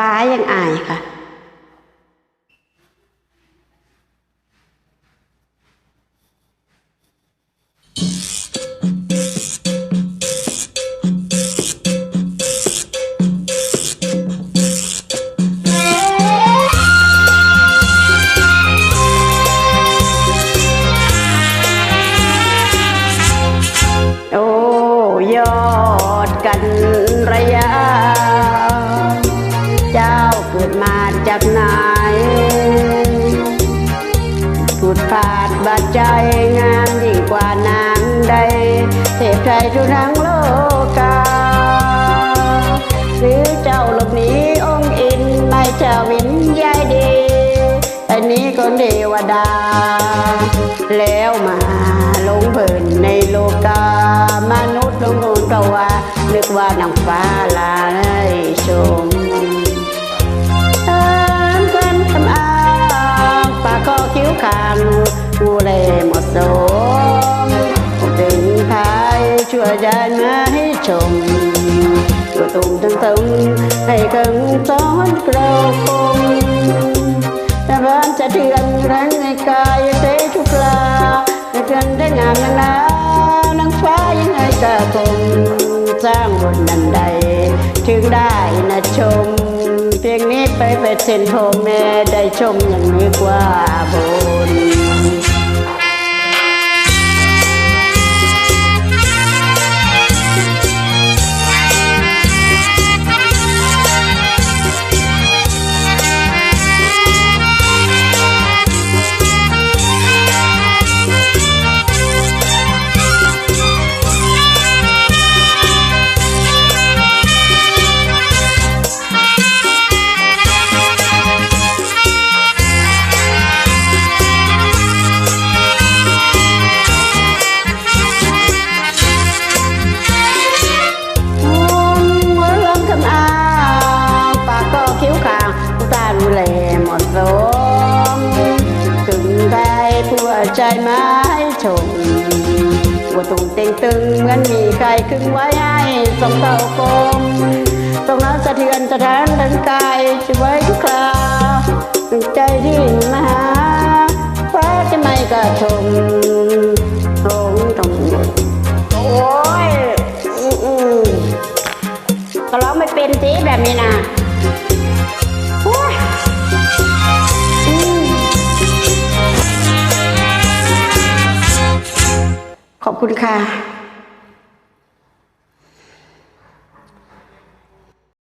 ฟ้ายังอายค่ะ โอ้ ยอดกันระยะ กิดมาจากไหนพูดผาดบาดใจงามยิ่งกว่านางใด เทพไทยทุกทั้งโลกาหรือเจ้าหลบหนีองค์อินไม่เจ้าวินยายดีแต่นี้ก็เทวดา แล้วมาลงเพิ่นในโลกามนุษย์ลงโอนก็ว่านึกว่านางฟ้า ชมตัวตุ่มตึงตึงให้กิงซ้อนกระคมแต่บ้านจะเทือนรังในกายเตะทุกลาในเทือนได้งามนางนานางฟ้ายังไงกะคงสร้างบนนันใด ถึงได้นะชม เพียงนี้ไปเป็นเส้นทอแม่ได้ชมอย่างนี้กว่าบ ได้ผู้ใจไม้ชมว่าตุงเต็งตึงเหมือนมีใครครึงไว้ให้สมเท่ากลมตรงนั้นสะเทือนสะท้านทั้งกายช่วยทุกคราวใจที่มาหาฟ้าจะไม่กระชมตรงตรงโอ้ยอือืมก็ร้องไม่เป็นสิแบบนี้นะ คุณค่ะ